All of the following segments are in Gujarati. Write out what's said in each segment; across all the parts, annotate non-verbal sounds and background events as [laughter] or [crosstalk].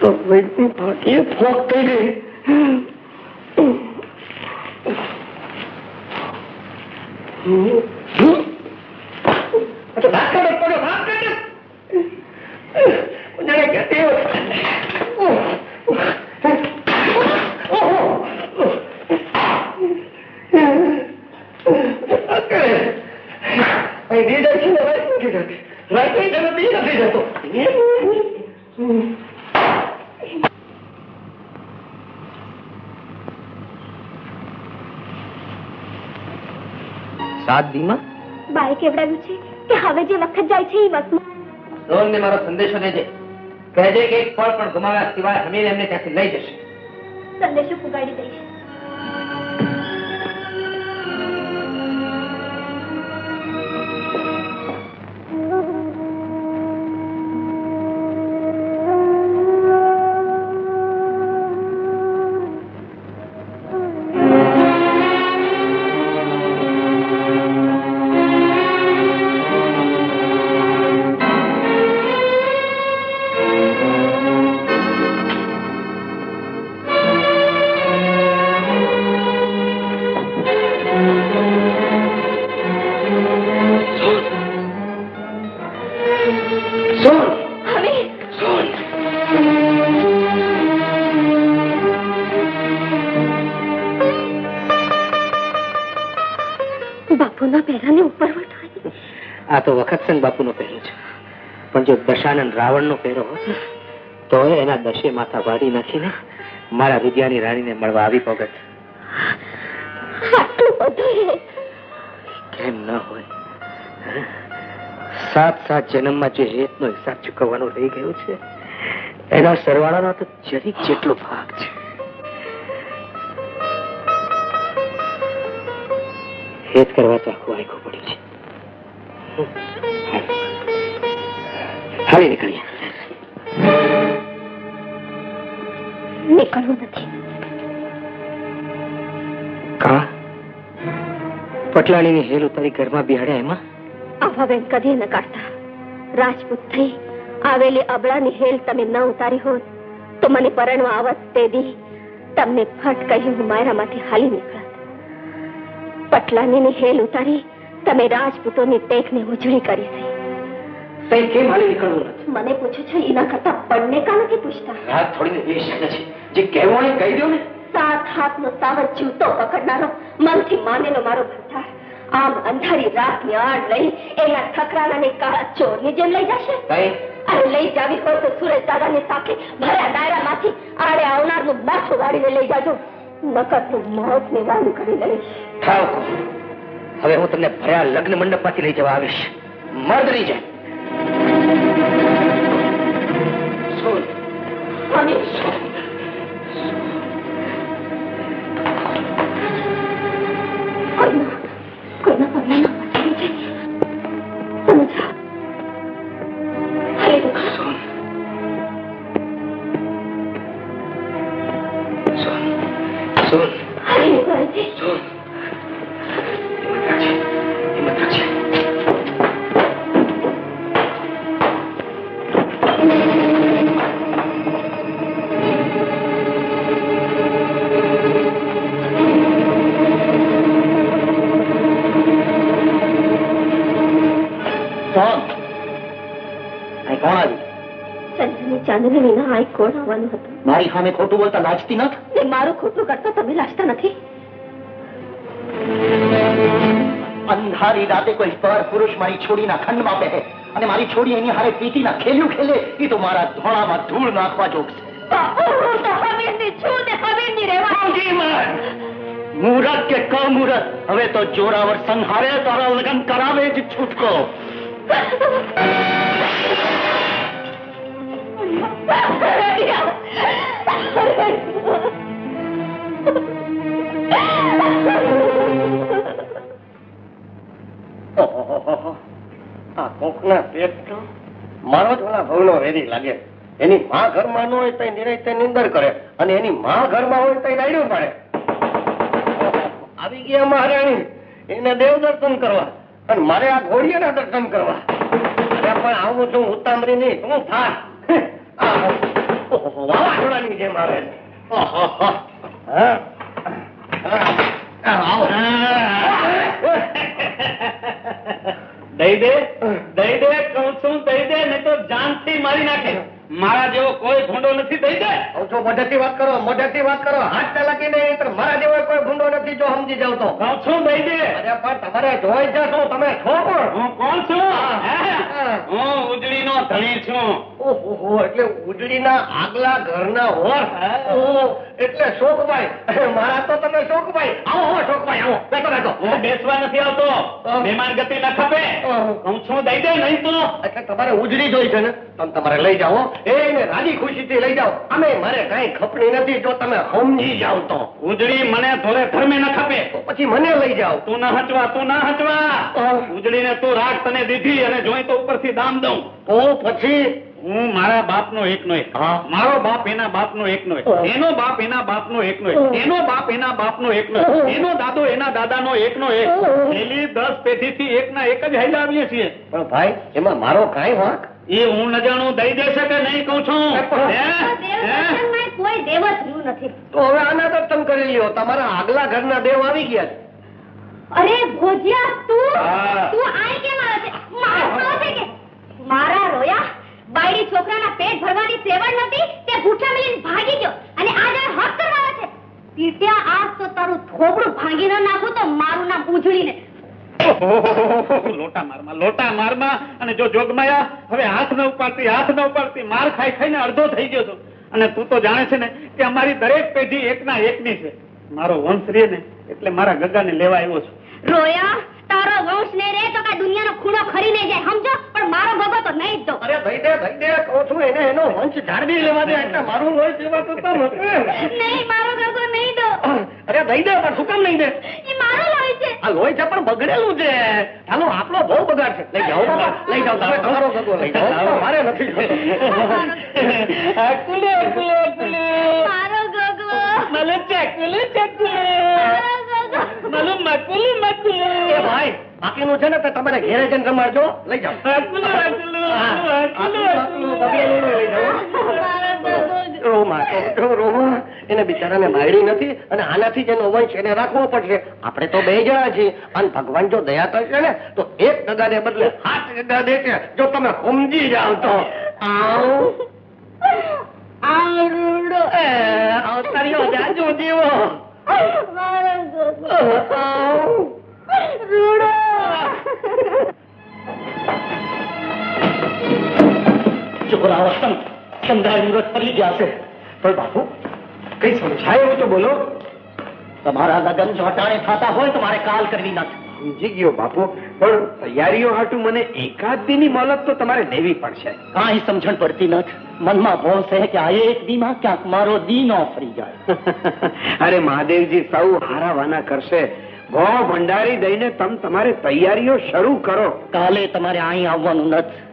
તો વૈદની ભાટીએ ફોક થઈ ગઈ. નથી જતો. સાત દીમાં બાએ કેવડાવ્યું છે કે હવે જે વખત જાય છે એ વખત. રોહન મારો સંદેશો દેજે. કહેજે કે એક પળ પણ ગુમાવ્યા સિવાય હમીર એમને ત્યાંથી લઈ જશે. સંદેશો પુગાડી દઈશ. આ તો વખતસંગ બાપુનો પહેરો છે. પણ જો દશાનંદ રાવણનો પહેરો હોત તો એના દશે માથા વાળી નાખીને મારા રુદિયાની રાણીને મળવા આવી એ. કેમ ન હોય? સાત સાત જન્મમાં જે હેતનો હિસાબ ચૂકવવાનો રહી ગયો છે એના સરવાળાનો તો જરીક જેટલો ભાગ છે. હેત કરવા તો આખું આખું પડ્યું છે. હવે નીકળીએ. નીકળવું નથી. કા? પટલાણીની હેલ ઉતારી ઘરમાં બિહાડ્યા એમાં? આવા બેન કદી ન કાઢતા. રાજપૂત થઈ આવેલી અબળાની હેલ તમે ન ઉતારી હોત તો મને પરણવા આવત તે દી તમને ફટ કહી હું માયરામાંથી હાલી નીકળત. પટલાનીની હેલ ઉતારી તમે રાજપૂતોની ટેકને ઉજળી કરી છે. તઈ કેમ હાલી નીકળવું નથી? મને પૂછું છું એના કરતા પડને કા નથી પૂછતા? રાત છે. જે કહેવું એ કહી દો ને. સાત હાથનો સાવજ જૂતો પકડનારો મનથી માનેલો મારો ભંડાર. આમ અંધારી રાતની આડ લઈ એના ઠકરાણાને કાળા ચોરની જેમ લઈ જશે? કઈ અરે લઈ જાવી હોય તો સુરેશ દાદાની સાથે ભર્યા દાયરામાંથી આડે આવનારનું માથું વાળીને લઈ જાજો. નકરનું મોતને વાળું કરી લઈશ. હવે હું તમને ભર્યા લગ્ન મંડપમાંથી લઈ જવા આવીશ. મર્દ નહીં જાય. સંજયની ચાંદની વિના આ કોણ આવવાનું હતું? મારી સામે ખોટું બોલતા લાજતી નથી? ને મારું ખોટું કરતા તમે લાજતા નથી. અંધારી રાતે કોઈ પર પુરુષ મારી છોડીના ખંડમાં બેહે અને મારી છોડી એની હારે પીતીના ખેલ્યું ખેલે એ તો મારા ધોળામાં ધૂળ નાખવા જોગ છે હું તો હમીરની છું ને હમીરની રહેવા મુહૂર્ત કે કમુહૂર્ત? હવે તો જોરાવર સંહારે તારા લગ્ન કરાવે જ છૂટકો. એની માં ઘરમાં ન હોય તો પાડે. આવી ગયા મહારાણી. એને દેવ દર્શન કરવા. અને મારે આ ઘોડિયાના દર્શન કરવા. પણ આવું છું ઉતામરી નહીં. તું ફાસ ઓહો, જેમ આવે છે. ઓહો, હો. હા. હા. આવો. દઈ દે દઈ દે કહું છું દઈ દે નહીં તો જાનથી મારી નાખે મારા જેવો કોઈ ભૂંડો નથી દઈ દે કહું મોઢેથી વાત કરો મોઢેથી વાત કરો હાથ ચલાકી નહીં મારા જેવો કોઈ ભૂંડો નથી જો સમજી જાવ તો કહું છું દઈ દે અરે પણ તમારે જોઈ જશો તમે છો હું કોણ છું હું ઉજળી નો ધણી છું ઓહો એટલે ઉજળીના આગલા ઘરના હોર એટલે શોકભાઈ. મારા તો તમે શોકભાઈ. આવો હો શોકભાઈ આવો. બેઠો બેઠો. હું બેસવા નથી આવતો. મહેમાન ગતિ ના ખપે. હું છું દઈ દે નહીં તો. એટલે તમારે ઉજળી જોઈ છે ને? તમે તમારે લઈ જાઓ. એને રાજી ખુશીથી લઈ જાઓ. અમે મારે કઈ ખપણી નથી જો તમે સમજી જાવ તો. ઉજળી મને થોડે ધર્મે ન ખપે. તો પછી મને લઈ જાઓ. તું ના હચવા તું ના હચવા. ઉજળીને તું રાખ તને દીધી અને જોઈ તો ઉપરથી દામ દઉં. તો પછી હું મારા બાપ નો એક. હા. મારો બાપ એના બાપ નો એક. હા. એનો બાપ એના બાપ નો એક. હા. એનો બાપ એના બાપ નો એક. હા. એનો દાદો એના દાદા નો એક. હા. પેલી દસ પેઢી થી એક જ હૈલાવીએ છીએ. પણ ભાઈ એમાં મારો કઈ વાંક? એ હું નજાણું દઈ દેશે કે નહીં કઉ છું? કોઈ દેવ જ નથી. તો હવે આના દર્શન કરી લ્યો. તમારા આગલા ઘરના દેવ આવી ગયા છે. અરે ભોજિયા તું? તું આઈ કેમ આવે છે? મારા રોયા? બાયડી છોકરાના પેટ ભરવાની સેવડ નથી તે ભૂઠા મિલીને ભાગી ગયો અને આ જાણે હક કરવાનો છે. પીટ્યા આજ તો તારું થોબડું ભાંગી ન નાખું તો મારું નામ ઉજળીને લોટા મારમાં લોટા મારમાં. અને જો જોગમાયા હવે હાથ ન ઉપાડતી હાથ ન ઉપાડતી માર ખાઈ ખાઈને અડધો થઈ ગયો છું અને તું તો જાણે છે ને કે અમારી દરેક પેઢી એકના એકની છે. મારો વંશ રે ને એટલે મારા ગગાને લેવા આવ્યો છું. રોયા તારો વંશ ને રે તો કાંઈ દુનિયાનો ખૂણો ખરી નહીં જાય સમજો? પણ મારો ભગો તો નહીં જ દો. અરે ભાઈ દે ભાઈ દે કહું છું એને એનો વંશ જાળવી લેવા દે એટલે મારું લોહી પીવા તો તમ નહીં મારો ભગો નહીં દો. અરે ભાઈ દે પણ શું કામ નહીં દે? એ મારો લોહી છે. આ લોહી છે પણ બગડેલું છે. ચાલો આપણો બહુ બગાડ છે. લઈ જાઓ બાબા, લઈ જાઓ તમે તમારો ગગો લઈ જાઓ. મારે નથી જોઈતો. અકુલે, અકુલે, અકુલે. મારો ગગો. મને ચકુલે, ચકુલે. મારો ગગો. મલે મકુલે, મકુલે. એ ભાઈ બાકીનું છે ને તો તમારે ઘેરે જઈને રમાડજો. લઈ જાઓ. એને બિચારાને બાયડી નથી અને આનાથી જ એનો વંશ એને રાખવો પડશે. આપણે તો બે જણા છીએ. અને ભગવાન જો દયા કરશે ને તો એક ગગાને બદલે હાથ દગા દે છે જો તમે સમજી જાવ તો. આવ. આવડો અવતર્યો જાજો આવ. રૂડો. છોકરાઓ સંધાય મુરત ફરી ગયા છે. પણ બાપુ કઈ સમજાય એવું તો બોલો. તમારા લગ્ન જો અટાણે થતા હોય તો મારે કાલ કરવી નથી. સમજી ગયો બાપુ પણ તૈયારીઓ હાટું મને એકાદ દીની મોલત તો તમારે લેવી પડશે. કાંઈ સમજણ પડતી નથી. મનમાં ભોળ છે કે આ એક દીમાં ક્યાંક મારો દી ન ફરી જાય. [laughs] અરે મહાદેવજી સૌ હારાવાના કરશે. ભો ભંડારી દઈને તમ તમારે તૈયારીઓ શરૂ કરો. કાલે તમારે અહીં આવવાનું નથી.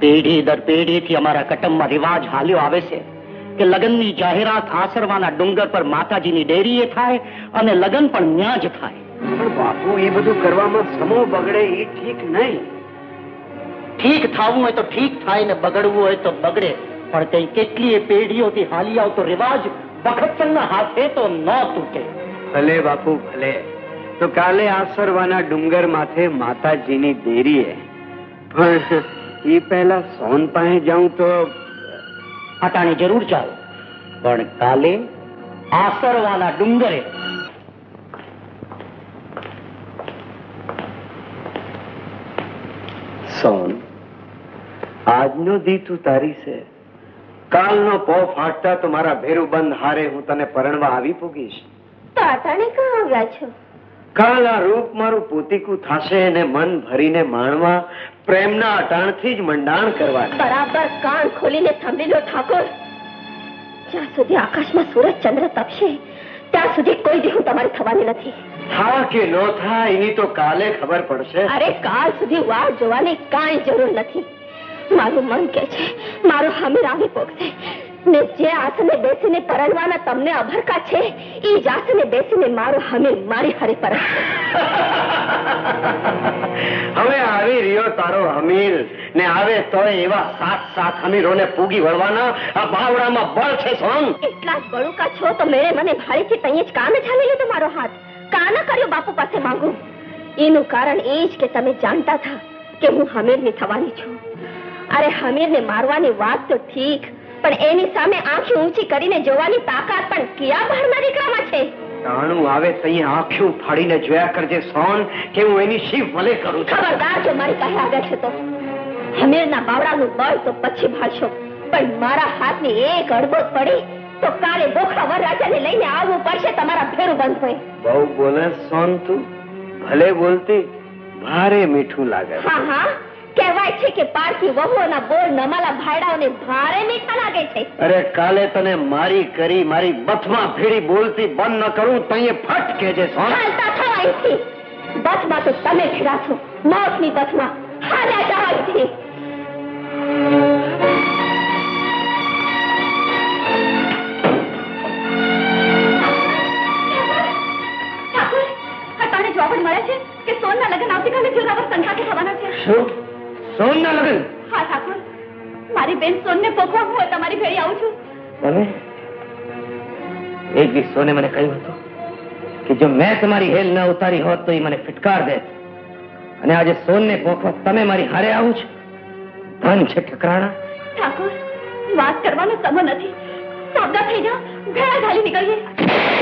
પેઢી દર પેઢીથી અમારા કટમમાં રિવાજ હાલ્યો આવે છે કે લગ્નની જાહેરાત આસરવાના ડુંગર પર માતાજીની ડેરીએ થાય અને લગ્ન પણ જ થાય. પણ બાપુ એ બધું કરવામાં સમો બગડે એ ઠીક નહીં. ઠીક થવું હોય તો ઠીક થાય ને બગડવું હોય તો બગડે. પણ કઈ કેટલીય પેઢીઓથી હાલી આવતો રિવાજ વખતના હાથે તો ન તૂટે. ભલે બાપુ ભલે. તો કાલે આસરવાના ડુંગર માથે માતાજીની દેરીએ. પણ એ પહેલા સોન પાસે જાઉં તો અટાણે જરૂર ચાલો. પણ કાલે આસરવાના ડુંગરે સોન આજનો દી તું તારી છે. કાલનો પો ફાટતા તો મારા ભેરું બંધ હારે હું તને પરણવા આવી પૂગીશ. અટાણે કાં આવ્યા છો? કાલ આ રૂપ મારું પોતીકું થશે અને મન ભરીને માણવા પ્રેમના અટાણથી જ મંડાણ કરવા બરાબર કાન ખોલીને સાંભળી લો ઠાકોર. જ્યાં સુધી આકાશમાં સૂરજ ચંદ્ર તપશે ત્યાં સુધી કોઈ દી હું તમારી થવાની નથી. થા કે ન થા એની તો કાલે ખબર પડશે. અરે કાલ સુધી વાળ જોવાની કાંઈ જરૂર નથી. મારું મન કે છે મારું હમીર આવી પોગશે. ને જે આસને બેસીને પરણવાના તમને અભરકા છે એ જ આસને બેસીને મારો હમીર મારી હારે પર [laughs] હવે આવી રહ્યો તારો હમીર ને આવે તો એવા સાત સાત હમીરોને પૂગી વળવાના આ બાવડામાં બળ છે સોન. એટલા જ બળુકા છો તો મેળે મને ભારેથી તઈ જ કામે ઝાલી લીધો મારો હાથ. કાન કર્યો બાપુ પાસે માંગુ? એનું કારણ એ જ કે તમે જાણતા હતા કે હું હમીરની થવાની છું. અરે હમીરને મારવાની વાત તો ઠીક પણ એની સામે આંખી ઊંચી કરીને જોવાની તાકાત પણ કિયા ભારમાં દીકરામાં છે? તાણું આવે તઈ આંખ્યું ફાડીને જોયા કરજે સોન કે હું એની શી ભલે કરું છું. ખબરદાર જો મારી કહે આવ્યા છે તો. હમીરના બાવડાનું બળ તો પછી ભાળશો. પણ મારા હાથની એક અડબોત પડી તો કાલે બોખા વરરાજાને લઈને આવવું પડશે તમારા ફેરું બંધ હોય. બહુ બોલે સોન તું. ભલે બોલતી ભારે મીઠું લાગે. હા હા. કહેવાય છે કે પારકી વહુઓના બોર નમાલા ભાડાઓને ભારે મીઠા લાગે છે. અરે કાલે તને મારી કરી મારી બથમાં ફેરી બોલતી બંધ ન કરું તઈએ ફટ કેજે હાલતા થવા અહીંથી. બથમાં તો તમે ફેરા છો. મોતની બથમાં હાલ્યા જાઓ અહીંથી. મળે છે કે સોનના લગ્ન આવતીકાલે જોરાવર સંઘાતે થવાના છે? શું? સોન ના લગન? હા ઠાકોર. મારી બેન સોનને પોખવા હું તમારી ભેળી આવું છું. તમે એક દી સોને મને કહ્યું હતું કે જો મેં તમારી હેલ ન ઉતારી હોત તો એ મને ફિટકાર દે. અને આજે સોનને પોખવા તમે મારી હારે આવું છો? ધન છે ઠકરાણા. ઠાકોર વાત કરવાનો સમય નથી. થઈ જાઓ. ઘાલી નીકળીએ.